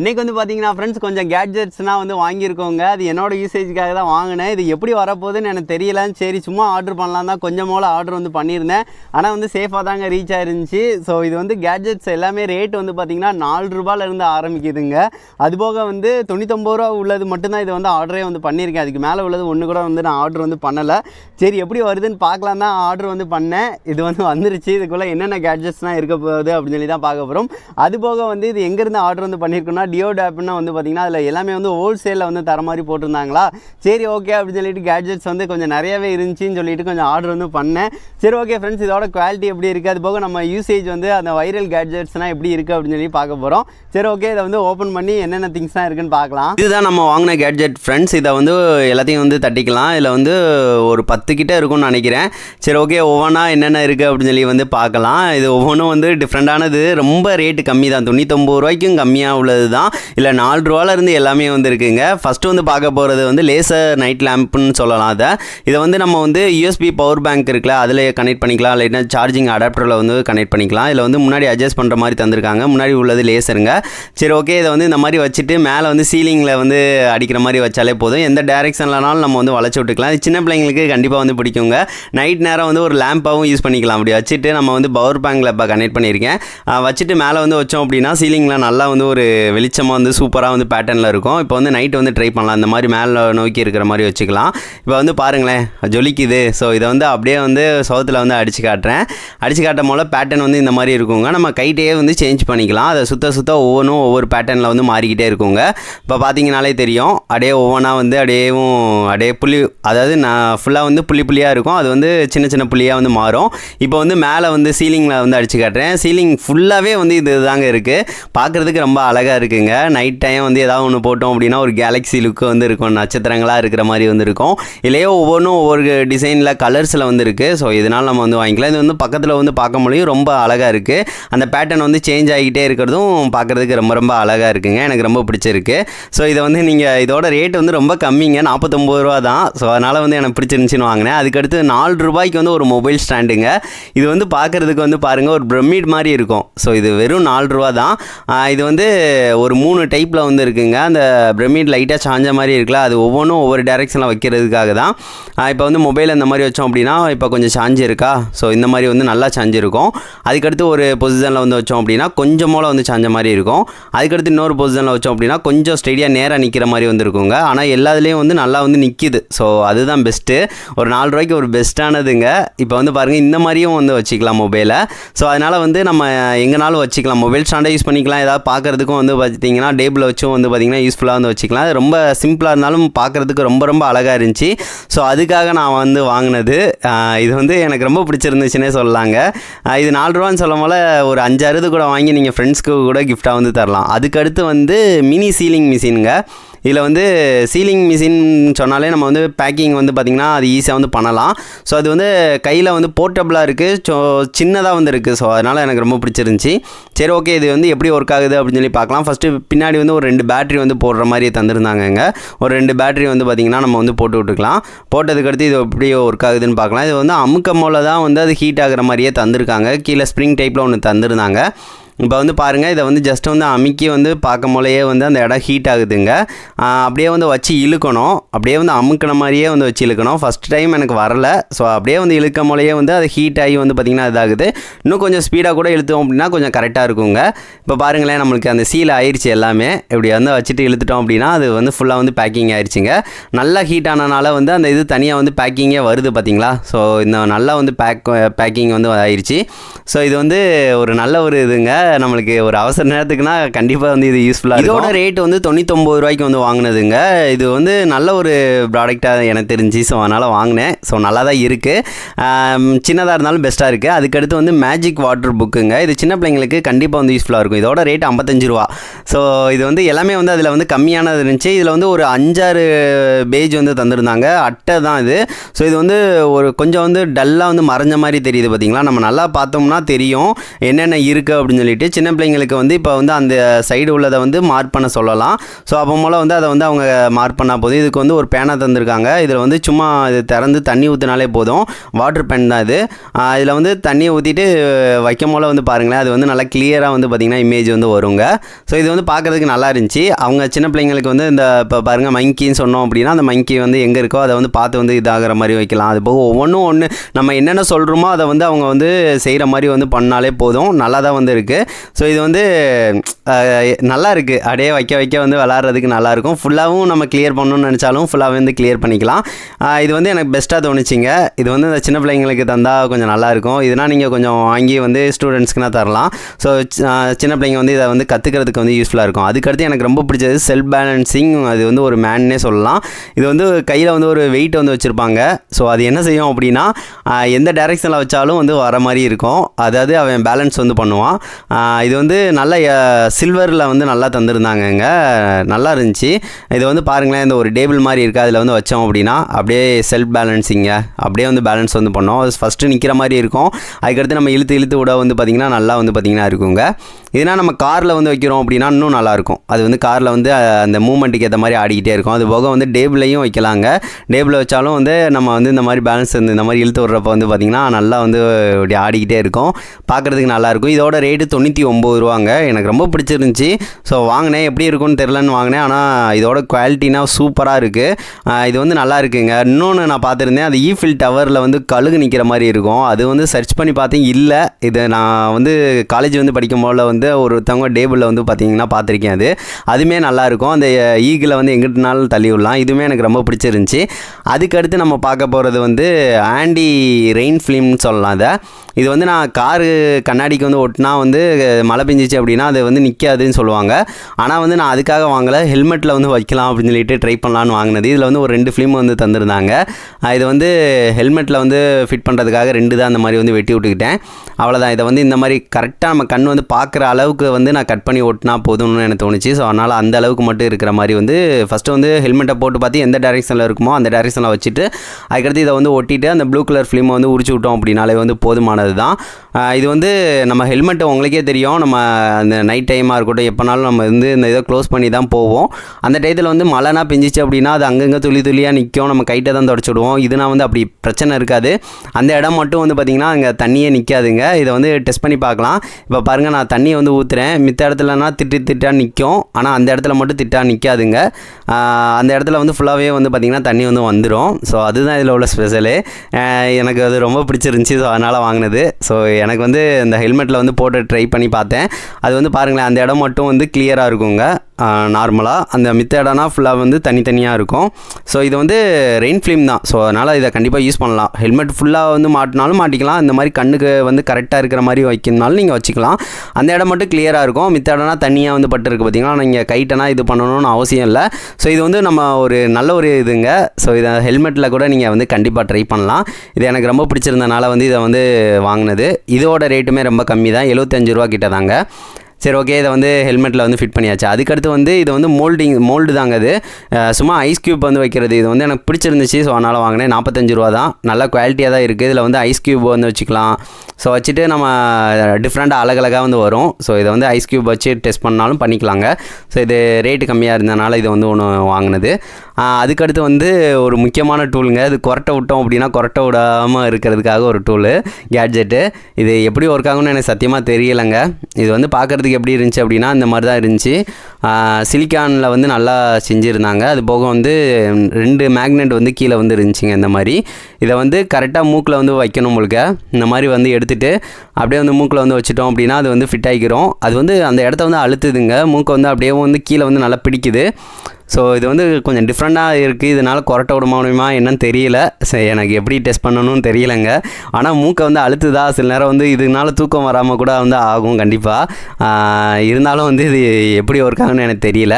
இன்றைக்கி வந்து பார்த்தீங்கன்னா ஃப்ரெண்ட்ஸ் கொஞ்சம் கேட்ஜெட்ஸ்னால் வந்து வாங்கியிருக்கோங்க. அது என்னோடய யூசேஜுக்காக தான் வாங்கினேன். இது எப்படி வரப்போகுதுன்னு எனக்கு தெரியல சரி சும்மா ஆர்டர் பண்ணலாம் தான் கொஞ்சம் போல ஆர்டர் வந்து பண்ணியிருந்தேன். ஆனால் வந்து சேஃபாக தாங்க ரீச் ஆயிருந்துச்சு. ஸோ இது வந்து கேட்ஜெட்ஸ் எல்லாமே ரேட் வந்து பார்த்தீங்கன்னா நாலு ரூபாயிலேருந்து ஆரம்பிக்குதுங்க. அதுபோக வந்து தொண்ணூத்தொம்பது ரூபா உள்ளது மட்டும்தான் இது வந்து ஆர்டரே வந்து பண்ணியிருக்கேன். அதுக்கு மேலே உள்ளது ஒன்று கூட வந்து நான் ஆர்டர் வந்து பண்ணலை. சரி எப்படி வருதுன்னு பார்க்கலாம் தான் ஆர்டர் வந்து பண்ணேன். இது வந்து வந்துருச்சு. இதுக்குள்ளே என்னென்ன கேட்ஜெட்ஸ்லாம் இருக்க போகுது அப்படின்னு சொல்லி தான் பார்க்க போகிறோம் அதுபோக வந்து இது எங்கேருந்து ஆர்டர் வந்து பண்ணியிருக்கோம்னா டியோட் ஆப்னா வந்து பார்த்திங்கன்னா அதில் எல்லாமே வந்து ஹோல்சேலில் வந்து தர மாதிரி போட்டிருந்தாங்களா? சரி ஓகே அப்படின்னு சொல்லிட்டு கேட்ஜெட்ஸ் வந்து கொஞ்சம் நிறையவே இருந்துச்சுன்னு சொல்லிட்டு கொஞ்சம் ஆர்டர் வந்து பண்ணேன். சரி ஓகே ஃப்ரெண்ட்ஸ் இதோட குவாலிட்டி எப்படி இருக்குது அது போக நம்ம யூசேஜ் வந்து அந்த வைரல் கேட்ஜெட்ஸ்னால் எப்படி இருக்குது அப்படின்னு சொல்லி பார்க்க போகிறோம் சரி ஓகே இதை வந்து ஓப்பன் பண்ணி என்னென்ன திங்ஸ்லாம் இருக்குன்னு பார்க்கலாம். இதுதான் நம்ம வாங்கின கேட்ஜெட் ஃப்ரெண்ட்ஸ் இதை வந்து எல்லாத்தையும் வந்து தட்டிக்கலாம். இதில் வந்து ஒரு பத்து கிட்டே இருக்கும்னு நினைக்கிறேன். சரி ஓகே ஒவ்வொன்றா என்னென்ன இருக்குது அப்படின்னு சொல்லி வந்து பார்க்கலாம். இது ஒவ்வொன்றும் வந்து டிஃப்ரெண்ட்டானது ரொம்ப ரேட்டு கம்மி தான். தொண்ணூத்தொம்பது ரூபாய்க்கும் கம்மியாக உள்ளது தான். இல்லை நாலு ரூபால இருந்து எல்லாமே வந்து இருக்குங்க ஃபஸ்ட்டு வந்து பார்க்க போகிறது வந்து லேசர் நைட் லேம்ப்னு சொல்லலாம் அதை. இதை வந்து நம்ம வந்து யூஎஸ்பி பவர் பேங்க் இருக்குல்ல அதில் கனெக்ட் பண்ணிக்கலாம். இல்லைன்னா சார்ஜிங் அடாப்டரில் வந்து கனெக்ட் பண்ணிக்கலாம். இதில் வந்து முன்னாடி அட்ஜஸ்ட் பண்ணுற மாதிரி தந்திருக்காங்க. முன்னாடி உள்ளது லேசருங்க சரி ஓகே இதை வந்து இந்த மாதிரி வச்சுட்டு மேலே வந்து சீலிங்கில் வந்து அடிக்கிற மாதிரி வச்சாலே போதும். எந்த டேரெக்ஷன்லனாலும் நம்ம வந்து வளைச்சி விட்டுக்கலாம். இது சின்ன பிள்ளைங்களுக்கு கண்டிப்பாக வந்து பிடிக்குங்க. நைட் நேரம் வந்து ஒரு லேம்ப்பாகவும் யூஸ் பண்ணிக்கலாம். அப்படி வச்சுட்டு நம்ம வந்து பவர் பேங்கில் இப்போ கனெக்ட் பண்ணியிருக்கேன். வச்சுட்டு மேலே வந்து வச்சோம் அப்படின்னா சீலிங்கில் நல்லா வந்து ஒரு வெளிச்சமாக வந்து சூப்பராக வந்து பேட்டர்னில் இருக்கும். இப்போ வந்து நைட்டு வந்து ட்ரை பண்ணலாம். இந்த மாதிரி மேலே நோக்கி இருக்கிற மாதிரி வச்சுக்கலாம். இப்போ வந்து பாருங்களேன் ஜொலிக்குது. ஸோ இதை வந்து அப்படியே வந்து சவுத்தில் வந்து அடித்து காட்டுறேன். அடித்து காட்டும் போல பேட்டர்ன் வந்து இந்த மாதிரி இருக்குங்க. நம்ம கைட்டையே வந்து சேஞ்ச் பண்ணிக்கலாம். அதை சுத்த சுத்த ஒவ்வொன்றும் ஒவ்வொரு பேட்டர்னில் வந்து மாறிக்கிட்டே இருக்குங்க. இப்போ பார்த்தீங்கனாலே தெரியும். அப்படியே ஒவ்வொன்றா வந்து அப்படியேவும் அப்படியே புள்ளி அதாவது நான் ஃபுல்லாக வந்து புள்ளி புள்ளியாக இருக்கும். அது வந்து சின்ன சின்ன புள்ளியாக வந்து மாறும். இப்போ வந்து மேலே வந்து சீலிங்கில் வந்து அடித்து காட்டுறேன். சீலிங் ஃபுல்லாகவே வந்து இது தாங்க இருக்குது பார்க்குறதுக்கு ரொம்ப அழகாக இருக்குது இருக்குங்க நைட் டைம் வந்து ஏதாவது ஒன்று போட்டோம் அப்படின்னா ஒரு கேலக்ஸி லுக்கு வந்து இருக்கும். நட்சத்திரங்களாக இருக்கிற மாதிரி வந்து இருக்கும் இல்லையோ ஒவ்வொன்றும் ஒவ்வொரு டிசைனில் கலர்ஸில் வந்து இருக்குது ஸோ இதனால் நம்ம வந்து வாங்கிக்கலாம். இது வந்து பக்கத்தில் வந்து பார்க்க முடியும். ரொம்ப அழகாக இருக்குது அந்த பேட்டர்ன் வந்து சேஞ்ச் ஆகிக்கிட்டே இருக்கிறதும் பார்க்குறதுக்கு ரொம்ப ரொம்ப அழகாக இருக்குங்க. எனக்கு ரொம்ப பிடிச்சிருக்கு. ஸோ இதை வந்து நீங்கள் இதோட ரேட் வந்து ரொம்ப கம்மிங்க. நாற்பத்தொம்பது ரூபா தான். ஸோ அதனால் வந்து எனக்கு பிடிச்சிருந்துச்சின்னு வாங்கினேன். அதுக்கடுத்து நாலு ரூபாய்க்கு வந்து ஒரு மொபைல் ஸ்டாண்டுங்க இது வந்து பார்க்குறதுக்கு வந்து பாருங்கள் ஒரு பிரமிட் மாதிரி இருக்கும். ஸோ இது வெறும் நாலு ரூபா தான். இது வந்து ஒரு ஒரு மூணு டைப்பில் வந்து இருக்குங்க. அந்த பிரமிட் லைட்டாக சாஞ்ச மாதிரி இருக்குல்ல அது ஒவ்வொன்றும் ஒவ்வொரு டைரெக்ஷனில் வைக்கிறதுக்காக தான். இப்போ வந்து மொபைல் இந்த மாதிரி வச்சோம் அப்படின்னா இப்போ கொஞ்சம் சாஞ்சு இருக்கா ஸோ இந்த மாதிரி வந்து நல்லா சாஞ்சிருக்கும். அதுக்கடுத்து ஒரு பொசிஷனில் வந்து வச்சோம் அப்படின்னா கொஞ்சம் மூலம் வந்து சாஞ்ச மாதிரி இருக்கும். அதுக்கடுத்து இன்னொரு பொசிஷனில் வச்சோம் அப்படின்னா கொஞ்சம் ஸ்டெடியாக நேராக நிற்கிற மாதிரி வந்துருக்குங்க. ஆனால் எல்லாத்துலேயும் வந்து நல்லா வந்து நிற்கிது ஸோ அதுதான் பெஸ்ட்டு ஒரு நாலு ரூபாய்க்கு ஒரு பெஸ்ட்டானதுங்க இப்போ வந்து பாருங்கள் இந்த மாதிரியும் வந்து வச்சுக்கலாம் மொபைலை ஸோ அதனால் வந்து நம்ம எங்கேனாலும் வச்சுக்கலாம். மொபைல் ஸ்டாண்டை யூஸ் பண்ணிக்கலாம். ஏதாவது பார்க்குறதுக்கும் வந்து பார்த்தீங்கன்னா டேபிளில் வச்சும் வந்து பார்த்திங்கன்னா யூஸ்ஃபுல்லாக வந்து வச்சுக்கலாம். அது ரொம்ப சிம்பிளாக இருந்தாலும் பார்க்குறதுக்கு ரொம்ப ரொம்ப அழகாக இருந்துச்சு. ஸோ அதுக்காக நான் வந்து வாங்கினது இது வந்து எனக்கு ரொம்ப பிடிச்சிருந்துச்சுன்னே சொல்லலாங்க. இது நாலு ரூபான்னு சொல்லும் போல் ஒரு அஞ்சாறு கூட வாங்கி நீங்கள் ஃப்ரெண்ட்ஸ்க்கு கூட கிஃப்டாக வந்து தரலாம். அதுக்கடுத்து வந்து மினி சீலிங் மிஷினுங்க இதில் வந்து சீலிங் மிஷின் சொன்னாலே நம்ம வந்து பேக்கிங் வந்து பார்த்திங்கன்னா அது ஈஸியாக வந்து பண்ணலாம். ஸோ அது வந்து கையில் வந்து போர்ட்டபுளாக இருக்குது ஸோ சின்னதாக வந்து இருக்குது ஸோ அதனால் எனக்கு ரொம்ப பிடிச்சிருந்துச்சி. சரி ஓகே இது வந்து எப்படி ஒர்க் ஆகுது அப்படின்னு சொல்லி பார்க்கலாம். ஃபஸ்ட்டு பின்னாடி வந்து ஒரு ரெண்டு பேட்டரி வந்து போடுற மாதிரி தந்திருந்தாங்கங்க ஒரு ரெண்டு பேட்டரி வந்து பார்த்திங்கன்னா நம்ம வந்து போட்டு விட்டுக்கலாம். போட்டதுக்கடுத்து இது எப்படி ஒர்க் ஆகுதுன்னு பார்க்கலாம். இது வந்து அமுக்கமோல தான் வந்து அது ஹீட் ஆகிற மாதிரியே தந்திருக்காங்க. கீழே ஸ்ப்ரிங் டைப்பில் ஒன்று தந்திருந்தாங்க. இப்போ வந்து பாருங்கள் இதை வந்து ஜஸ்ட் வந்து அமுக்கி வந்து பார்க்கும் போலேயே வந்து அந்த இடம் ஹீட் ஆகுதுங்க. அப்படியே வந்து வச்சு இழுக்கணும். அப்படியே வந்து அமுக்கின மாதிரியே வந்து வச்சு இழுக்கணும். ஃபஸ்ட் டைம் எனக்கு வரல. ஸோ அப்படியே வந்து இழுக்கும் போலயே வந்து அது ஹீட் ஆகி வந்து பார்த்திங்கன்னா இதாகுது. இன்னும் கொஞ்சம் ஸ்பீடாக கூட இழுத்தோம் அப்படின்னா கொஞ்சம் கரெக்டாக இருக்குங்க. இப்போ பாருங்களேன் நம்மளுக்கு அந்த சீல் ஆயிடுச்சு எல்லாமே. இப்படி வந்து வச்சுட்டு இழுத்துட்டோம் அப்படின்னா அது வந்து ஃபுல்லாக வந்து பேக்கிங் ஆயிடுச்சுங்க நல்லா ஹீட் ஆனனால வந்து அந்த இது தனியாக வந்து பேக்கிங்கே வருது பார்த்திங்களா? ஸோ இந்த நல்லா வந்து பேக் பேக்கிங் வந்து ஆயிடுச்சு ஸோ இது வந்து ஒரு நல்ல ஒரு இதுங்க. நம்மளுக்கு ஒரு அவசர நேரத்துக்குனா கண்டிப்பாக வந்து இது யூஸ்ஃபுல்லாக இதோட ரேட் வந்து தொண்ணூத்தொம்பது ரூபாய்க்கு வந்து வாங்கினதுங்க. இது வந்து நல்ல ஒரு ப்ராடக்டாக எனக்கு தெரிஞ்சு ஸோ அதனால் வாங்கினேன். ஸோ நல்லா தான் இருக்குது சின்னதாக இருந்தாலும் பெஸ்ட்டாக இருக்குது அதுக்கடுத்து வந்து மேஜிக் வாட்டர் புக்குங்க இது சின்ன பிள்ளைங்களுக்கு கண்டிப்பாக வந்து யூஸ்ஃபுல்லாக இருக்கும். இதோட ரேட் ஐம்பத்தஞ்சு ரூபா. ஸோ இது வந்து எல்லாமே வந்து அதில் வந்து கம்மியானது இருந்துச்சு. இதில் வந்து ஒரு அஞ்சாறு பேஜ் வந்து தந்திருந்தாங்க. அட்டை தான் இது. ஸோ இது வந்து ஒரு கொஞ்சம் வந்து டல்லாக வந்து மறைஞ்ச மாதிரி தெரியுது பார்த்தீங்களா நம்ம நல்லா பார்த்தோம்னா தெரியும். என்னென்ன இருக்குது அப்படின்னு சொல்லிட்டு. சொல்லிட்டு சின்ன பிள்ளைங்களுக்கு வந்து இப்போ வந்து அந்த சைடு உள்ளதை வந்து மார்க் பண்ண சொல்லலாம். ஸோ அப்போ மூலம் வந்து அதை வந்து அவங்க மார்க் பண்ணால் போதும். இதுக்கு வந்து ஒரு பேனா தந்திருக்காங்க. இதில் வந்து சும்மா இது திறந்து தண்ணி ஊற்றினாலே போதும். வாட்டர் பென் தான் இது. இதில் வந்து தண்ணியை ஊற்றிட்டு வைக்கும் போல வந்து பாருங்களேன். அது வந்து நல்லா கிளியராக வந்து பார்த்திங்கன்னா இமேஜ் வந்து வருங்க. ஸோ இது வந்து பார்க்குறதுக்கு நல்லா இருந்துச்சு. அவங்க சின்ன பிள்ளைங்களுக்கு வந்து இந்த இப்போ பாருங்கள் மங்கின்னு சொன்னோம் அப்படின்னா அந்த மங்கி வந்து எங்கே இருக்கோ அதை வந்து பார்த்து வந்து இதாகிற மாதிரி வைக்கலாம். அது போக ஒவ்வொன்றும் ஒன்று நம்ம என்னென்ன சொல்கிறோமோ அதை வந்து அவங்க வந்து செய்கிற மாதிரி வந்து பண்ணாலே போதும். நல்லா தான் வந்து இருக்குது ஸோ இது வந்து நல்லா இருக்குது அப்படியே வைக்க வைக்க வந்து விளாட்றதுக்கு நல்லாயிருக்கும் ஃபுல்லாகவும் நம்ம கிளியர் பண்ணணும்னு நினச்சாலும் ஃபுல்லாகவே வந்து கிளியர் பண்ணிக்கலாம். இது வந்து எனக்கு பெஸ்ட்டாக தோணுச்சிங்க. இது வந்து இந்த சின்ன பிள்ளைங்களுக்கு தந்தால் கொஞ்சம் நல்லாயிருக்கும் இதனால் நீங்கள் கொஞ்சம் வாங்கி வந்து ஸ்டூடெண்ட்ஸ்க்குனா தரலாம். ஸோ சின்ன பிள்ளைங்க வந்து இதை வந்து கற்றுக்கிறதுக்கு வந்து யூஸ்ஃபுல்லாக இருக்கும். அதுக்கடுத்து எனக்கு ரொம்ப பிடிச்சது செல்ஃப் பேலன்சிங் அது வந்து ஒரு மேன்னே சொல்லலாம். இது வந்து கையில் வந்து ஒரு வெயிட் வந்து வச்சுருப்பாங்க. ஸோ அது என்ன செய்யும் அப்படின்னா எந்த டைரெக்ஷனில் வச்சாலும் வந்து வர மாதிரி இருக்கும். அதாவது அவன் பேலன்ஸ் வந்து பண்ணுவான். இது வந்து நல்ல சில்வரில் வந்து நல்லா தந்திருந்தாங்கங்க நல்லா இருந்துச்சு. இது வந்து பாருங்களேன் இந்த ஒரு டேபிள் மாதிரி இருக்குது அதில் வந்து வச்சோம் அப்படின்னா அப்படியே செல்ஃப் பேலன்ஸிங்க அப்படியே வந்து பேலன்ஸ் வந்து பண்ணோம். ஃபஸ்ட்டு நிற்கிற மாதிரி இருக்கும். அதுக்கடுத்து நம்ம இழுத்து இழுத்து விட வந்து பார்த்திங்கன்னா நல்லா வந்து பார்த்திங்கன்னா இருக்குங்க இதுனா நம்ம காரில் வந்து வைக்கிறோம் அப்படின்னா இன்னும் நல்லாயிருக்கும் அது வந்து காரில் வந்து அந்த மூமெண்ட்டுக்கு ஏற்ற மாதிரி ஆடிக்கிட்டே இருக்கும். அது போக வந்து டேபிளையும் வைக்கலாங்க. டேபிளில் வச்சாலும் வந்து நம்ம வந்து இந்த மாதிரி பேலன்ஸ் வந்து இந்த மாதிரி இழுத்து விட்றப்ப வந்து பார்த்திங்கன்னா நல்லா வந்து இப்படி ஆடிக்கிட்டே இருக்கும். பார்க்குறதுக்கு நல்லாயிருக்கும் இதோட ரேட்டு தொண்ணூற்றி ஒம்பது ரூபாங்க. எனக்கு ரொம்ப பிடிச்சிருந்துச்சி. ஸோ வாங்கினேன். எப்படி இருக்கும்னு தெரிலன்னு வாங்கினேன். ஆனால் இதோட குவாலிட்டினா சூப்பராக இருக்குது இது வந்து நல்லா இருக்குங்க. இன்னொன்று நான் பார்த்துருந்தேன். அது ஈஃபில் டவரில் வந்து கழுகு நிற்கிற மாதிரி இருக்கும். அது வந்து சர்ச் பண்ணி பார்த்தேன் இல்லை. இது நான் வந்து காலேஜ் வந்து படிக்கும் போல வந்து ஒருத்தவங்க டேபிளில் வந்து பார்த்தீங்கன்னா பார்த்துருக்கேன் அது. அதுவுமே நல்லாயிருக்கும் அந்த ஈகில் வந்து எங்கிட்டனாலும் தள்ளி விடலாம். இதுவுமே எனக்கு ரொம்ப பிடிச்சிருந்துச்சி. அதுக்கடுத்து நம்ம பார்க்க போகிறது வந்து ஆண்டி ரெயின் ஃபிலிம்னு சொல்லலாம் அதை. இது வந்து நான் காரு கண்ணாடிக்கு வந்து ஒட்டினா வந்து மழை பெஞ்சிச்சு அப்படின்னா அது வந்து நிற்காதுன்னு சொல்லுவாங்க. ஆனால் வந்து நான் அதுக்காக வாங்கலை. ஹெல்மெட்டில் வந்து வைக்கலாம் அப்படின்னு சொல்லிட்டு ட்ரை பண்ணலான்னு வாங்கினது. இதில் வந்து ஒரு ரெண்டு ஃபிலிம் வந்து தந்திருந்தாங்க. இது வந்து ஹெல்மெட்டில் வந்து ஃபிட் பண்ணுறதுக்காக ரெண்டு தான் அந்த மாதிரி வந்து வெட்டி விட்டுக்கிட்டேன். அவ்வளோதான் இதை வந்து இந்த மாதிரி கரெக்டாக நம்ம கண் வந்து பார்க்குற அளவுக்கு வந்து நான் கட் பண்ணி ஓட்டினா போதும்னு எனக்கு தோணுச்சு. ஸோ அதனால் அந்த அளவுக்கு மட்டும் இருக்கிற மாதிரி வந்து ஃபஸ்ட்டு வந்து ஹெல்மெட்டை போட்டு பார்த்து எந்த டேரெக்ஷனில் இருக்குமோ அந்த டேரெக்ஷனில் வச்சுட்டு அதுக்கடுத்து இதை வந்து ஒட்டிட்டு அந்த ப்ளூ கலர் ஃபிலிமை வந்து உரிச்சு விட்டோம் அப்படின்னாலே வந்து போதுமானது தான் இது வந்து நம்ம ஹெல்மெட்டை உங்களுக்கே தெரியும். நம்ம அந்த நைட் டைமாக இருக்கட்டும் எப்போனாலும் நம்ம வந்து இந்த இதை க்ளோஸ் பண்ணி தான் போவோம். அந்த டயத்தில் வந்து மழைனா பெஞ்சிச்சு அப்படின்னா அது அங்கங்கே துளி துளியாக நிற்கும் நம்ம கைட்டை தான் தொடச்சி விடுவோம் இதுனா வந்து அப்படி பிரச்சனை இருக்காது. அந்த இடம் மட்டும் வந்து பார்த்திங்கன்னா அங்கே தண்ணியே நிற்காதுங்க இதை வந்து டெஸ்ட் பண்ணி பார்க்கலாம். இப்போ பாருங்கள் நான் தண்ணியை வந்து ஊற்றுறேன் மித்த இடத்துலனா திட்டு திட்டாக நிற்கும் ஆனால் அந்த இடத்துல மட்டும் திட்டாக நிற்காதுங்க அந்த இடத்துல வந்து ஃபுல்லாகவே வந்து பார்த்திங்கன்னா தண்ணி வந்து வந்துடும் ஸோ அதுதான் இதில் உள்ள ஸ்பெஷலு எனக்கு அது ரொம்ப பிடிச்சிருந்துச்சி. ஸோ அதனால் வாங்கினது. ஸோ எனக்கு வந்து இந்த ஹெல்மெட்டில் வந்து போட்டு ட்ரை பண்ணி பார்த்தேன். அது வந்து பாருங்களேன் அந்த இடம் மட்டும் வந்து கிளியராக இருக்குங்க. நார்மலாக அந்த மித்த இடம்னா ஃபுல்லாக வந்து தனித்தனியாக இருக்கும். ஸோ இது வந்து ரெயின் ஃபிலிம் தான். ஸோ அதனால் இதை கண்டிப்பாக யூஸ் பண்ணலாம். ஹெல்மெட் ஃபுல்லாக வந்து மாட்டினாலும் மாட்டிக்கலாம். இந்த மாதிரி கண்ணுக்கு வந்து கரெக்டாக இருக்கிற மாதிரி வைக்கணுனாலும் நீங்கள் வச்சுக்கலாம். அந்த இடம் மட்டும் கிளியராக இருக்கும். மித்த இடம்னா தனியாக வந்து பட்டுருக்கு பார்த்தீங்கன்னா நீங்கள் கைட்டனா இது பண்ணணும்னு அவசியம் இல்லை. ஸோ இது வந்து நம்ம ஒரு நல்ல ஒரு இதுங்க. ஸோ இதை ஹெல்மெட்டில் கூட நீங்கள் வந்து கண்டிப்பாக ட்ரை பண்ணலாம். இது எனக்கு ரொம்ப பிடிச்சிருந்தனால வந்து இதை வந்து வாங்கினது. இதோட ரேட்டுமே ரொம்ப கம்மி தான். எழுபத்தஞ்சு ரூபா கிட்ட தாங்க சரி ஓகே இதை வந்து ஹெல்மெட்டில் வந்து ஃபிட் பண்ணியாச்சு. அதுக்கடுத்து வந்து இது வந்து மோல்டிங் மோல்டு தாங்க இது. சும்மா ஐஸ் க்யூப் வந்து வைக்கிறது. இது வந்து எனக்கு பிடிச்சிருந்துச்சு ஸோ அதனால் வாங்கினேன். நாற்பத்தஞ்சு ரூபா தான் நல்ல குவாலிட்டியாக தான் இருக்குது இதில் வந்து ஐஸ் க்யூப் வந்து வச்சுக்கலாம். ஸோ வச்சுட்டு நம்ம டிஃப்ரெண்ட்டாக அழகழகாக வந்து வரும். ஸோ இதை வந்து ஐஸ் க்யூப் வச்சு டெஸ்ட் பண்ணாலும் பண்ணிக்கலாங்க. ஸோ இது ரேட்டு கம்மியாக இருந்தனால இது வந்து ஒன்று வாங்கினது. அதுக்கடுத்து வந்து ஒரு முக்கியமான டூலுங்க இது கொரட்டை விட்டோம் அப்படின்னா கொரட்டை விடாமல் இருக்கிறதுக்காக ஒரு டூலு கேட்ஜெட்டு இது எப்படி ஒர்க் ஆகும்னு எனக்கு சத்தியமாக தெரியலைங்க. இது வந்து பார்க்குறதுக்கு எப்படி இருந்துச்சு அப்படின்னா இந்த மாதிரி தான் இருந்துச்சு. சிலிக்கானில் வந்து நல்லா செஞ்சுருந்தாங்க. அது போக வந்து ரெண்டு மேக்னெட் வந்து கீழே வந்து இருந்துச்சுங்க இந்த மாதிரி. இதை வந்து கரெக்டாக மூக்கில் வந்து வைக்கணும் உங்களுக்கு இந்த மாதிரி வந்து எடுத்துகிட்டு அப்படியே வந்து மூக்கில் வந்து வச்சுட்டோம் அப்படின்னா அது வந்து ஃபிட் ஆகிக்கிறோம் அது வந்து அந்த இடத்த வந்து அழுத்துதுங்க. மூக்கை வந்து அப்படியே வந்து கீழே வந்து நல்லா பிடிக்குது. ஸோ இது வந்து கொஞ்சம் டிஃப்ரெண்ட்டாக இருக்குது இதனால் கொரட்டை விட முடியுமா என்னன்னு தெரியல. சரி எனக்கு எப்படி டெஸ்ட் பண்ணணும்னு தெரியலைங்க. ஆனால் மூக்கை வந்து அழுத்துதா? சில நேரம் வந்து இதனால தூக்கம் வராமல் கூட வந்து ஆகும் கண்டிப்பாக இருந்தாலும் வந்து இது எப்படி ஒர்க் ஆகுன்னு எனக்கு தெரியல.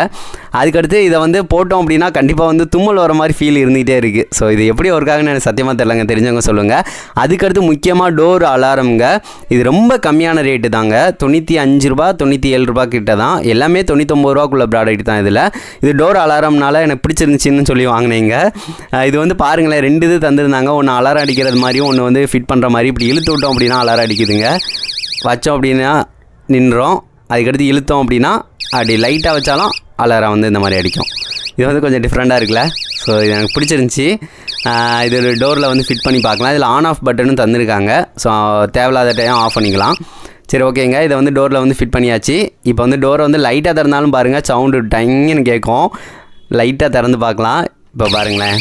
அதுக்கடுத்து இதை வந்து போட்டோம் அப்படின்னா கண்டிப்பாக வந்து தும்மல் வர மாதிரி ஃபீல் இருந்துகிட்டே இருக்குது ஸோ இது எப்படி ஒர்க் ஆகுன்னு எனக்கு சத்தியமாக தெரியலங்க. தெரிஞ்சவங்க சொல்லுங்கள் அதுக்கடுத்து முக்கியமாக டோர் அலாரம்ங்க இது ரொம்ப கம்மியான ரேட்டு தாங்க. தொண்ணூற்றி அஞ்சு ரூபா தொண்ணூற்றி ஏழு ரூபா கிட்ட தான். எல்லாமே தொண்ணூத்தொம்பது ரூபாக்குள்ள ப்ராடக்ட் தான் இதில். இது டோர் அலாரம்னால எனக்கு பிடிச்சிருந்துச்சின்னு சொல்லி வாங்கினீங்க. இது வந்து பாருங்களேன் ரெண்டு இது தந்திருந்தாங்க. ஒன்று அலாரம் அடிக்கிறது மாதிரியும் ஒன்று வந்து ஃபிட் பண்ணுற மாதிரி இப்படி இழுத்து விட்டோம் அப்படின்னா அலாரம் அடிக்குதுங்க. வச்சோம் அப்படின்னா நின்றோம். அதுக்கடுத்து இழுத்தோம் அப்படின்னா அப்படி லைட்டாக வச்சாலும் அலாரம் வந்து இந்த மாதிரி அடிக்கும். இது வந்து கொஞ்சம் டிஃப்ரெண்ட்டாக இருக்குல்ல. ஸோ இது எனக்கு பிடிச்சிருந்துச்சி. இது ஒரு டோரில் வந்து ஃபிட் பண்ணி பார்க்கலாம். இதில் ஆன் ஆஃப் பட்டனும் தந்திருக்காங்க. ஸோ தேவையில்லாத டைம் ஆஃப் பண்ணிக்கலாம். சரி ஓகேங்க. இதை வந்து டோரில் வந்து ஃபிட் பண்ணியாச்சு. இப்போ வந்து டோரை வந்து லைட்டாக திறந்தாலும் பாருங்கள் சவுண்டு டங்குன்னு கேட்கும். லைட்டாக திறந்து பார்க்கலாம். இப்போ பாருங்களேன்.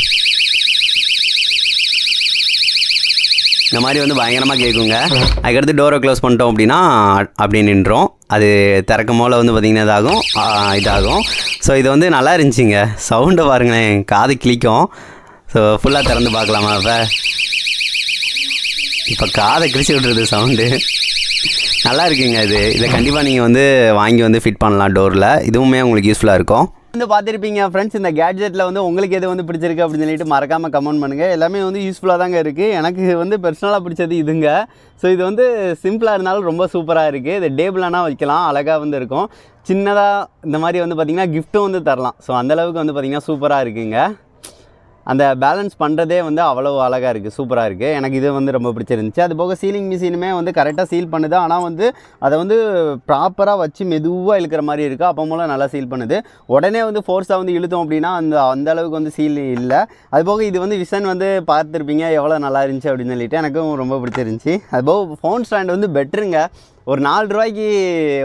இந்த மாதிரி வந்து பயங்கரமாக கேட்குங்க அதுக்கடுத்து டோரை க்ளோஸ் பண்ணிட்டோம் அப்படின்னா அப்படி நின்றோம். அது திறக்கும் போல் வந்து பார்த்திங்கன்னா இதாகும். இதாகும். ஸோ இது வந்து நல்லா இருந்துச்சுங்க. சவுண்டை பாருங்களேன். காது கிளிக்கும் ஸோ ஃபுல்லாக திறந்து பார்க்கலாமா இப்போ இப்போ காதை கிழிச்சு விட்றது சவுண்டு நல்லா இருக்குங்க இது. இதை கண்டிப்பாக நீங்கள் வந்து வாங்கி வந்து ஃபிட் பண்ணலாம் டோரில் இதுவுமே உங்களுக்கு யூஸ்ஃபுல்லாக இருக்கும். வந்து பார்த்துருப்பீங்க ஃப்ரெண்ட்ஸ் இந்த கேட்ஜெட்டில் வந்து உங்களுக்கு எது வந்து பிடிச்சிருக்கு அப்படின்னு சொல்லிட்டு மறக்காமல் கமெண்ட் பண்ணுங்கள் எல்லாமே வந்து யூஸ்ஃபுல்லாக தாங்க இருக்குது எனக்கு வந்து பர்சனலாக பிடிச்சது இதுங்க. ஸோ இது வந்து சிம்பிளாக இருந்தாலும் ரொம்ப சூப்பராக இருக்குது இது டேபிளானா வைக்கலாம் அழகாக வந்து இருக்கும். சின்னதாக இந்த மாதிரி வந்து பார்த்திங்கன்னா கிஃப்ட்டும் வந்து தரலாம். ஸோ அந்தளவுக்கு வந்து பார்த்திங்கன்னா சூப்பராக இருக்குங்க. அந்த பேலன்ஸ் பண்ணுறதே வந்து அவ்வளோ அழகாக இருக்குது சூப்பராக இருக்குது எனக்கு இது வந்து ரொம்ப பிடிச்சிருந்துச்சு. அது போக சீலிங் மிஷினுமே வந்து கரெக்டாக சீல் பண்ணுது. ஆனால் வந்து அதை வந்து ப்ராப்பராக வச்சு மெதுவாக இழுக்கிற மாதிரி இருக்குது அப்போ மூலம் நல்லா சீல் பண்ணுது. உடனே வந்து ஃபோர்ஸாக வந்து இழுத்தோம் அப்படின்னா அந்த அந்த அளவுக்கு வந்து சீல் இல்லை. அது போக இது வந்து விஷன் வந்து பார்த்துருப்பீங்க எவ்வளோ நல்லா இருந்துச்சு அப்படின்னு சொல்லிட்டு எனக்கும் ரொம்ப பிடிச்சிருந்துச்சி. அது போக ஃபோன் ஸ்டாண்ட் வந்து பெட்டருங்க ஒரு நாலு ரூபாய்க்கு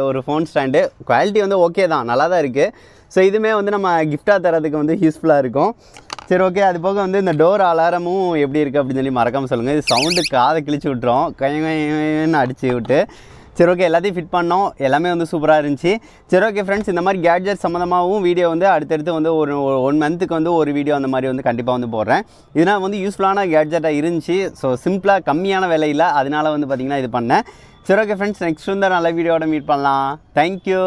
ஒரு ஃபோன் ஸ்டாண்டு குவாலிட்டி வந்து ஓகே தான் நல்லா தான் இருக்குது ஸோ இதுவுமே வந்து நம்ம கிஃப்டாக தரதுக்கு வந்து யூஸ்ஃபுல்லாக இருக்கும். சரி ஓகே அது போக வந்து இந்த டோர் அலாரமும் எப்படி இருக்குது அப்படின்னு சொல்லி மறக்காமல் சொல்லுங்கள் இது சவுண்டு காதை கிழிச்சு விட்றோம் கையன்னு அடிச்சு விட்டு. சரி ஓகே எல்லாத்தையும் ஃபிட் பண்ணோம். எல்லாமே வந்து சூப்பராக இருந்துச்சு. சரி ஓகே ஃப்ரெண்ட்ஸ் இந்த மாதிரி கேட்ஜெட் சம்மந்தமாகவும் வீடியோ வந்து அடுத்தடுத்து வந்து ஒரு ஒன் மந்த்துக்கு வந்து ஒரு வீடியோ அந்த மாதிரி வந்து கண்டிப்பாக வந்து போடுறேன். இதனால் வந்து யூஸ்ஃபுல்லான கேட்ஜெட்டாக இருந்துச்சு. ஸோ சிம்பிளாக கம்மியான விலையில் அதனால் வந்து பார்த்திங்கன்னா இது பண்ணேன். சரி ஓகே ஃப்ரெண்ட்ஸ் நெக்ஸ்ட் வந்து நல்ல வீடியோட மீட் பண்ணலாம். தேங்க்யூ